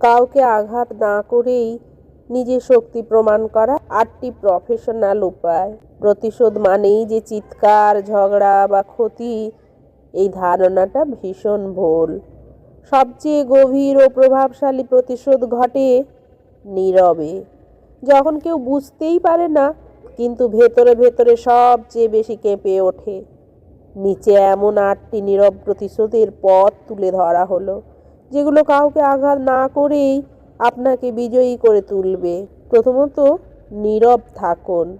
কাউকে আঘাত না করেই নিজের শক্তি প্রমাণ করা আটটি প্রফেশনাল উপায়। প্রতিশোধ মানেই যে চিৎকার, ঝগড়া বা ক্ষতি, এই ধারণাটা ভীষণ ভুল। সবচেয়ে গভীর ও প্রভাবশালী প্রতিশোধ ঘটে নীরবে। যখন কেউ বুঝতেই পারে না, কিন্তু ভেতরে ভেতরে সবচেয়ে বেশি কেঁপে ওঠে। নিচে এমন আটটি নীরব প্রতিশোধের পথ তুলে ধরা হলো। যেগুলো কাউকে আঘাত না করেই আপনাকে বিজয়ী করে তুলবে। প্রথমত, নীরব থাকুন।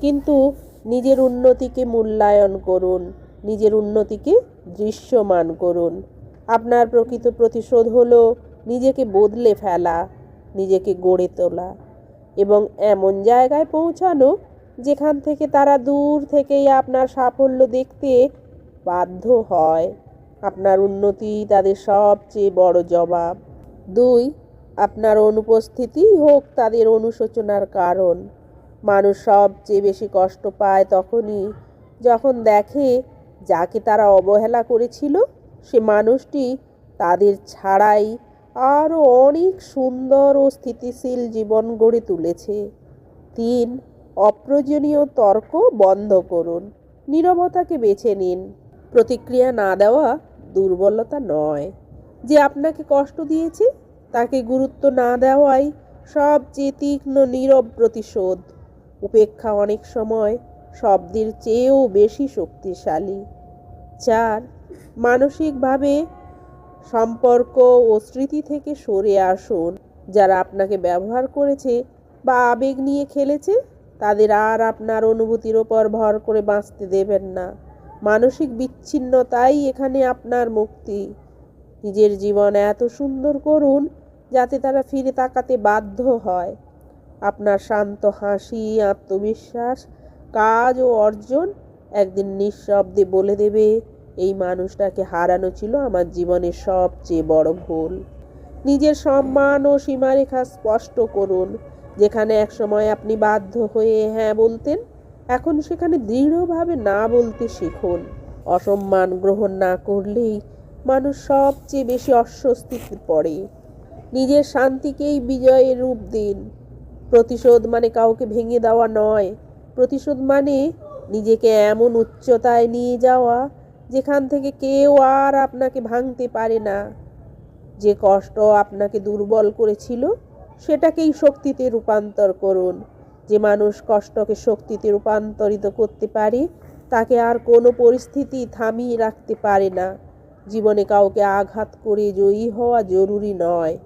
কিন্তু নিজের উন্নতিকে মূল্যায়ন করুন। নিজের উন্নতিকে দৃশ্যমান করুন। আপনার প্রকৃত প্রতিশোধ হলো নিজেকে বদলে ফেলা, নিজেকে গড়ে তোলা এবং এমন জায়গায় পৌঁছানো যেখান থেকে তারা দূর থেকেই আপনার সাফল্য দেখতে বাধ্য হয়। আপনার উন্নতি তাদের সবচেয়ে বড় জবাব। দুই, আপনার অনুপস্থিতি হোক তাদের অনুশোচনার কারণ। মানুষ সবচেয়ে বেশি কষ্ট পায় তখনই যখন দেখে যাকে তারা অবহেলা করেছিল, সে মানুষটি তাদের ছাড়াই আরও অনেক সুন্দর ও স্থিতিশীল জীবন গড়ে তুলেছে। তিন, অপ্রয়োজনীয় তর্ক বন্ধ করুন। নীরবতাকে বেছে নিন। প্রতিক্রিয়া না দেওয়া দুর্বলতা নয়। যে আপনাকে কষ্ট দিয়েছে, তাকে গুরুত্ব না দেওয়াই সবচেয়ে তীক্ষ্ণ নীরব প্রতিশোধ। উপেক্ষা অনেক সময় শব্দের চেয়েও বেশি শক্তিশালী। চার, মানসিকভাবে সম্পর্ক ও স্মৃতি থেকে সরে আসুন। যারা আপনাকে ব্যবহার করেছে বা আবেগ নিয়ে খেলেছে, তাদের আর আপনার অনুভূতির ওপর ভর করে বাঁচতে দেবেন না। মানসিক বিচ্ছিন্নতাই এখানে আপনার মুক্তি। নিজের জীবন এত সুন্দর করুন, যাতে তারা ফিরে তাকাতে বাধ্য হয়। আপনার শান্ত হাসি, আত্মবিশ্বাস, কাজ ও অর্জন একদিন নিঃশব্দে বলে দেবে, এই মানুষটাকে হারানো ছিল আমার জীবনের সবচেয়ে বড় ভুল। নিজের সম্মান ও সীমারেখা স্পষ্ট করুন, যেখানে একসময় আপনি বাধ্য হয়ে হ্যাঁ বলতেন এখন সেখানে দৃঢ়ভাবে না বলতে শিখুন। অসম্মান গ্রহণ না করলেই মানুষ সবচেয়ে বেশি অস্বস্তিতে পড়ে। নিজের শান্তিকেই বিজয়ের রূপ দিন। প্রতিশোধ মানে কাউকে ভেঙে দেওয়া নয়। প্রতিশোধ মানে নিজেকে এমন উচ্চতায় নিয়ে যাওয়া, যেখান থেকে কেউ আর আপনাকে ভাঙতে পারে না। যে কষ্ট আপনাকে দুর্বল করেছিল, সেটাকেই শক্তিতে রূপান্তর করুন। যে মানুষ কষ্টকে শক্তিতে রূপান্তরিত করতে পারে, তাকে আর কোনো পরিস্থিতি থামিয়ে রাখতে পারে না। জীবনে কাউকে আঘাত করে জয়ী হওয়া জরুরি নয়।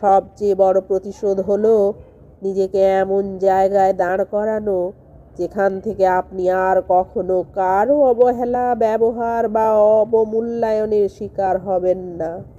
সবচেয়ে বড় প্রতিশোধ হলো নিজেকে এমন জায়গায় দাঁড় করানো, যেখান থেকে আপনি আর কখনো কারও অবহেলা, ব্যবহার বা অবমূল্যায়নের শিকার হবেন না।